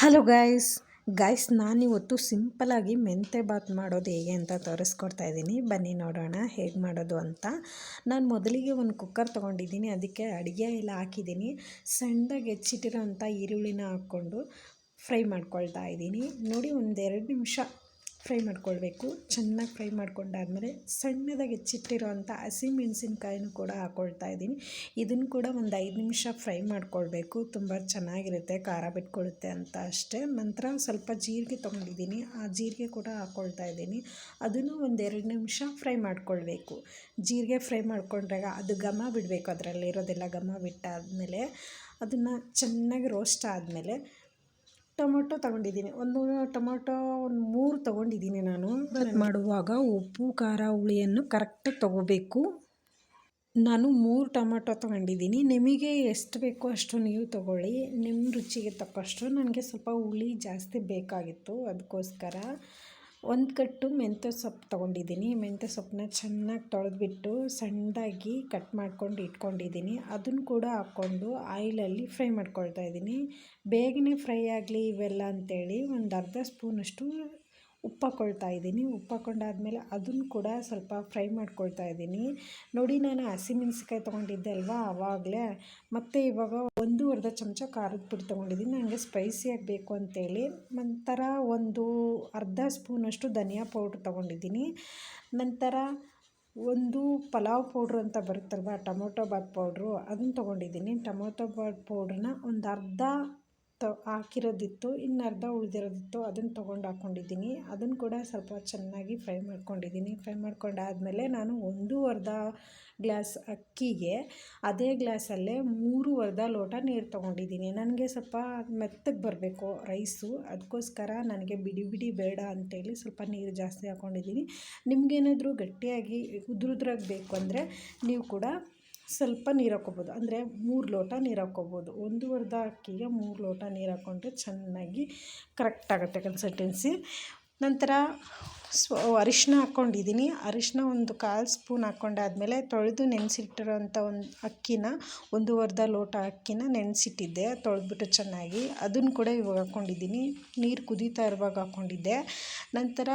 Hello guys guys ನಾನಿವತ್ತು ಸಿಂಪಲಾಗಿ ಮೆಂತೆ ಬಾತ್ ಮಾಡೋದು ಹೇಗೆ ಅಂತ ತೋರಿಸ್ಕೊಡ್ತಾ ಇದ್ದೀನಿ. ಬನ್ನಿ ನೋಡೋಣ ಹೇಗೆ ಮಾಡೋದು ಅಂತ. ನಾನು ಮೊದಲಿಗೆ ಒಂದು ಕುಕ್ಕರ್ ತೊಗೊಂಡಿದ್ದೀನಿ, ಅದಕ್ಕೆ ಅಡುಗೆ ಎಲ್ಲ ಹಾಕಿದ್ದೀನಿ. ಸಣ್ಣದಾಗಿ ಹೆಚ್ಚಿಟ್ಟಿರೋಂಥ ಈರುಳ್ಳಿನ ಹಾಕ್ಕೊಂಡು ಫ್ರೈ ಮಾಡ್ಕೊಳ್ತಾ ಇದ್ದೀನಿ. ನೋಡಿ, ಒಂದೆರಡು ನಿಮಿಷ ಫ್ರೈ ಮಾಡ್ಕೊಳ್ಬೇಕು. ಚೆನ್ನಾಗಿ ಫ್ರೈ ಮಾಡ್ಕೊಂಡಾದ್ಮೇಲೆ ಸಣ್ಣದಾಗಿ ಹೆಚ್ಚಿಟ್ಟಿರೋವಂಥ ಹಸಿ ಮೆಣಸಿನ್ಕಾಯಿನೂ ಕೂಡ ಹಾಕ್ಕೊಳ್ತಾ ಇದ್ದೀನಿ. ಇದನ್ನು ಕೂಡ ಒಂದು ಐದು ನಿಮಿಷ ಫ್ರೈ ಮಾಡ್ಕೊಳ್ಬೇಕು. ತುಂಬ ಚೆನ್ನಾಗಿರುತ್ತೆ, ಖಾರ ಬಿಟ್ಕೊಳ್ಳುತ್ತೆ ಅಂತ ಅಷ್ಟೇ. ನಂತರ ಸ್ವಲ್ಪ ಜೀರಿಗೆ ತೊಗೊಂಡಿದ್ದೀನಿ. ಆ ಜೀರಿಗೆ ಕೂಡ ಹಾಕ್ಕೊಳ್ತಾ ಇದ್ದೀನಿ. ಅದನ್ನು ಒಂದೆರಡು ನಿಮಿಷ ಫ್ರೈ ಮಾಡ್ಕೊಳ್ಬೇಕು. ಜೀರಿಗೆ ಫ್ರೈ ಮಾಡ್ಕೊಂಡಾಗ ಅದು ಘಮ ಬಿಡಬೇಕು. ಅದರಲ್ಲಿರೋದೆಲ್ಲ ಘಮ ಬಿಟ್ಟಾದಮೇಲೆ ಅದನ್ನು ಚೆನ್ನಾಗಿ ರೋಸ್ಟ್ ಆದಮೇಲೆ ಟೊಮೊಟೊ ತಗೊಂಡಿದ್ದೀನಿ. ಒಂದು ಟೊಮೊಟೊ ಒಂದು ಮೂರು ತಗೊಂಡಿದ್ದೀನಿ ನಾನು. ಮಾಡುವಾಗ ಉಪ್ಪು ಖಾರ ಹುಳಿಯನ್ನು ಕರೆಕ್ಟಾಗಿ ತೊಗೋಬೇಕು. ನಾನು ಮೂರು ಟೊಮೊಟೊ ತೊಗೊಂಡಿದ್ದೀನಿ. ನಿಮಗೆ ಎಷ್ಟು ಬೇಕೋ ಅಷ್ಟು ನೀವು ತೊಗೊಳ್ಳಿ. ನಿಮ್ಮ ರುಚಿಗೆ ತಕ್ಕಷ್ಟು. ನನಗೆ ಸ್ವಲ್ಪ ಹುಳಿ ಜಾಸ್ತಿ ಬೇಕಾಗಿತ್ತು. ಅದಕ್ಕೋಸ್ಕರ ಒಂದು ಕಟ್ಟು ಮೆಂತ್ಯ ಸೊಪ್ಪು ತೊಗೊಂಡಿದ್ದೀನಿ. ಮೆಂತ್ಯ ಸೊಪ್ಪನ್ನ ಚೆನ್ನಾಗಿ ತೊಳೆದ್ಬಿಟ್ಟು ಸಣ್ಣದಾಗಿ ಕಟ್ ಮಾಡ್ಕೊಂಡು ಇಟ್ಕೊಂಡಿದ್ದೀನಿ. ಅದನ್ನು ಕೂಡ ಹಾಕ್ಕೊಂಡು ಆಯಿಲಲ್ಲಿ ಫ್ರೈ ಮಾಡ್ಕೊಳ್ತಾ ಇದ್ದೀನಿ. ಬೇಗನೆ ಫ್ರೈ ಆಗಲಿ ಇವೆಲ್ಲ ಅಂಥೇಳಿ ಒಂದು ಅರ್ಧ ಸ್ಪೂನಷ್ಟು ಉಪ್ಪು ಹಾಕ್ಕೊಳ್ತಾ ಇದ್ದೀನಿ. ಉಪ್ಪು ಹಾಕ್ಕೊಂಡಾದ್ಮೇಲೆ ಅದನ್ನು ಕೂಡ ಸ್ವಲ್ಪ ಫ್ರೈ ಮಾಡ್ಕೊಳ್ತಾ ಇದ್ದೀನಿ. ನೋಡಿ, ನಾನು ಹಸಿಮೆಣ್ಸಿಕಾಯಿ ತೊಗೊಂಡಿದ್ದೆ ಅಲ್ವಾ? ಆವಾಗಲೇ. ಮತ್ತು ಇವಾಗ ಒಂದು ಅರ್ಧ ಚಮಚ ಖಾರದ ಪುಡಿ ತೊಗೊಂಡಿದ್ದೀನಿ. ನನಗೆ ಸ್ಪೈಸಿಯಾಗಿ ಬೇಕು ಅಂತೇಳಿ. ನಂತರ ಒಂದು ಅರ್ಧ ಸ್ಪೂನಷ್ಟು ಧನಿಯಾ ಪೌಡ್ರ್ ತೊಗೊಂಡಿದ್ದೀನಿ. ನಂತರ ಒಂದು ಪಲಾವ್ ಪೌಡ್ರ್ ಅಂತ ಬರುತ್ತಲ್ವ? Tomato bath powder. ಅದನ್ನು ತೊಗೊಂಡಿದ್ದೀನಿ. ಟೊಮೊಟೊ ಬಾತ್ ಪೌಡ್ರನ್ನ ಒಂದು ಅರ್ಧ ತ, ಹಾಕಿರೋದಿತ್ತು, ಇನ್ನು ಅರ್ಧ ಉಳಿದಿರೋದಿತ್ತು, ಅದನ್ನು ತೊಗೊಂಡು ಹಾಕ್ಕೊಂಡಿದ್ದೀನಿ ಅದನ್ನು ಕೂಡ ಸ್ವಲ್ಪ ಚೆನ್ನಾಗಿ ಫ್ರೈ ಮಾಡ್ಕೊಂಡಿದ್ದೀನಿ. ಫ್ರೈ ಮಾಡ್ಕೊಂಡಾದಮೇಲೆ ನಾನು ಒಂದು ಅರ್ಧ ಗ್ಲಾಸ್ ಅಕ್ಕಿಗೆ ಅದೇ ಗ್ಲಾಸಲ್ಲೇ ಮೂರು ಅರ್ಧ ಲೋಟ ನೀರು ತೊಗೊಂಡಿದ್ದೀನಿ. ನನಗೆ ಸ್ವಲ್ಪ ಮೆತ್ತಗೆ ಬರಬೇಕು ರೈಸು. ಅದಕ್ಕೋಸ್ಕರ ನನಗೆ ಬಿಡಿ ಬಿಡಿ ಬೇಡ ಅಂತೇಳಿ ಸ್ವಲ್ಪ ನೀರು ಜಾಸ್ತಿ ಹಾಕ್ಕೊಂಡಿದ್ದೀನಿ ನಿಮಗೇನಾದರೂ ಗಟ್ಟಿಯಾಗಿ ಉದುರುದ್ರಾಗ ಬೇಕು ಅಂದರೆ ನೀವು ಕೂಡ ಸ್ವಲ್ಪ ನೀರು ಹಾಕ್ಕೊಬೋದು. ಅಂದರೆ ಮೂರು ಲೋಟ ನೀರು ಹಾಕ್ಕೊಬೋದು. ಅರ್ಧ ಅಕ್ಕಿಗೆ ಮೂರು ಲೋಟ ನೀರು ಹಾಕ್ಕೊಂಡ್ರೆ ಚೆನ್ನಾಗಿ ಕರೆಕ್ಟ್ ಆಗುತ್ತೆ ಕನ್ಸಿಸ್ಟೆನ್ಸಿ ನಂತರ ಸ್ವ ಅರಿಶಿನ ಹಾಕ್ಕೊಂಡಿದ್ದೀನಿ. ಅರಿಶಿನ ಒಂದು ಕಾಲು ಸ್ಪೂನ್ ಹಾಕ್ಕೊಂಡಾದ್ಮೇಲೆ ತೊಳೆದು ನೆನೆಸಿಟ್ಟಿರೋಂಥ ಒಂದು ಅಕ್ಕಿನ ಒಂದೂವರೆದ ಲೋಟ ಅಕ್ಕಿನ ನೆನೆಸಿಟ್ಟಿದ್ದೆ. ತೊಳೆದ್ಬಿಟ್ಟು ಚೆನ್ನಾಗಿ. ಅದನ್ನು ಕೂಡ ಇವಾಗ ಹಾಕ್ಕೊಂಡಿದ್ದೀನಿ. ನೀರು ಕುದೀತಾ ಇರುವಾಗ ಹಾಕ್ಕೊಂಡಿದ್ದೆ. ನಂತರ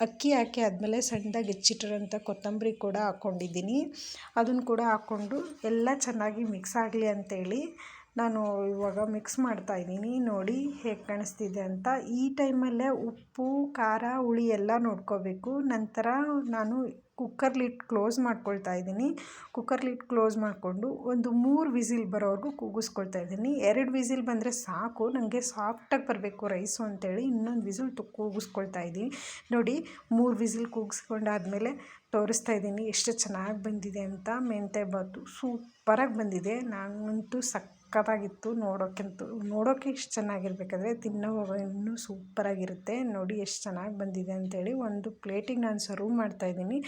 ಅಕ್ಕಿ ಹಾಕಿ ಆದಮೇಲೆ ಸಣ್ಣದಾಗಿ ಹೆಚ್ಚಿಟ್ಟಿರೋಂಥ ಕೊತ್ತಂಬರಿ ಕೂಡ ಹಾಕ್ಕೊಂಡಿದ್ದೀನಿ. ಅದನ್ನು ಕೂಡ ಹಾಕ್ಕೊಂಡು ಎಲ್ಲ ಚೆನ್ನಾಗಿ ಮಿಕ್ಸ್ ಆಗಲಿ ಅಂತೇಳಿ ನಾನು ಇವಾಗ ಮಿಕ್ಸ್ ಮಾಡ್ತಾ ಇದ್ದೀನಿ. ನೋಡಿ ಹೇಗೆ ಕಾಣಿಸ್ತಿದೆ ಅಂತ. ಈ ಟೈಮಲ್ಲೇ ಉಪ್ಪು, ಖಾರ, ಹುಳಿ ಎಲ್ಲ ನೋಡ್ಕೋಬೇಕು. ನಂತರ ನಾನು ಕುಕ್ಕರ್ ಲಿಡ್ ಕ್ಲೋಸ್ ಮಾಡ್ಕೊಳ್ತಾ ಇದ್ದೀನಿ. ಕುಕ್ಕರ್ ಲಿಡ್ ಕ್ಲೋಸ್ ಮಾಡಿಕೊಂಡು ಒಂದು ಮೂರು ವಿಸಿಲ್ ಬರೋವರೆಗೂ ಕೂಗಿಸ್ಕೊಳ್ತಾ ಇದ್ದೀನಿ. ಎರಡು ವಿಸಿಲ್ ಬಂದರೆ ಸಾಕು. ನನಗೆ ಸಾಫ್ಟಾಗಿ ಬರಬೇಕು ರೈಸು ಅಂತೇಳಿ ಇನ್ನೊಂದು ವಿಸಿಲ್ ತು ಕೂಗಿಸ್ಕೊಳ್ತಾ ಇದ್ದೀನಿ. ನೋಡಿ ಮೂರು ವಿಸಿಲ್ ಕೂಗಿಸ್ಕೊಂಡಾದ್ಮೇಲೆ ತೋರಿಸ್ತಾ ಇದ್ದೀನಿ. ಎಷ್ಟು ಚೆನ್ನಾಗಿ ಬಂದಿದೆ ಅಂತ. ಮೆಂತೆ ಬಾತು ಸೂಪರಾಗಿ ಬಂದಿದೆ. ನಾನಂತೂ ಸಕ್ ಸಕ್ಕತ್ತಾಗಿತ್ತು ನೋಡೋಕ್ಕಂತೂ ನೋಡೋಕ್ಕೆ ಎಷ್ಟು ಚೆನ್ನಾಗಿರ್ಬೇಕಾದ್ರೆ ತಿನ್ನೋವಾಗ ಇನ್ನೂ ಸೂಪರಾಗಿರುತ್ತೆ. ನೋಡಿ ಎಷ್ಟು ಚೆನ್ನಾಗಿ ಬಂದಿದೆ ಅಂತೇಳಿ ಒಂದು ಪ್ಲೇಟಿಗೆ ನಾನು ಸರ್ವ್ ಮಾಡ್ತಾಯಿದ್ದೀನಿ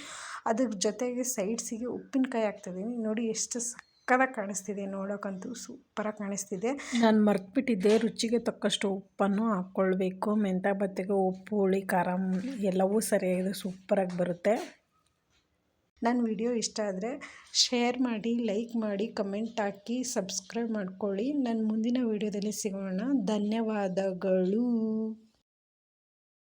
ಅದ್ರ ಜೊತೆಗೆ ಸೈಡ್ಸಿಗೆ ಉಪ್ಪಿನಕಾಯಿ ಹಾಕ್ತಾಯಿದ್ದೀನಿ ನೋಡಿ ಎಷ್ಟು ಸಕ್ಕತ್ತಾಗಿ ಕಾಣಿಸ್ತಿದೆ ನೋಡೋಕ್ಕಂತೂ ಸೂಪರಾಗಿ ಕಾಣಿಸ್ತಿದೆ. ನಾನು ಮರ್ತ್ಬಿಟ್ಟಿದ್ದೆ, ರುಚಿಗೆ ತಕ್ಕಷ್ಟು ಉಪ್ಪನ್ನು ಹಾಕ್ಕೊಳ್ಬೇಕು. ಮೆಂತ್ಯ ಬತ್ತಿಗೆ ಉಪ್ಪು, ಹುಳಿ, ಖಾರ ಎಲ್ಲವೂ ಸರಿಯಾಗಿದೆ, ಸೂಪರಾಗಿ ಬರುತ್ತೆ. ನನ್ನ ವಿಡಿಯೋ ಇಷ್ಟ ಆದರೆ ಶೇರ್ ಮಾಡಿ ಲೈಕ್ ಮಾಡಿ ಕಮೆಂಟ್ ಹಾಕಿ ಸಬ್ಸ್ಕ್ರೈಬ್ ಮಾಡ್ಕೊಳ್ಳಿ. ನನ್ನ ಮುಂದಿನ ವಿಡಿಯೋದಲ್ಲಿ ಸಿಗೋಣ. ಧನ್ಯವಾದಗಳು.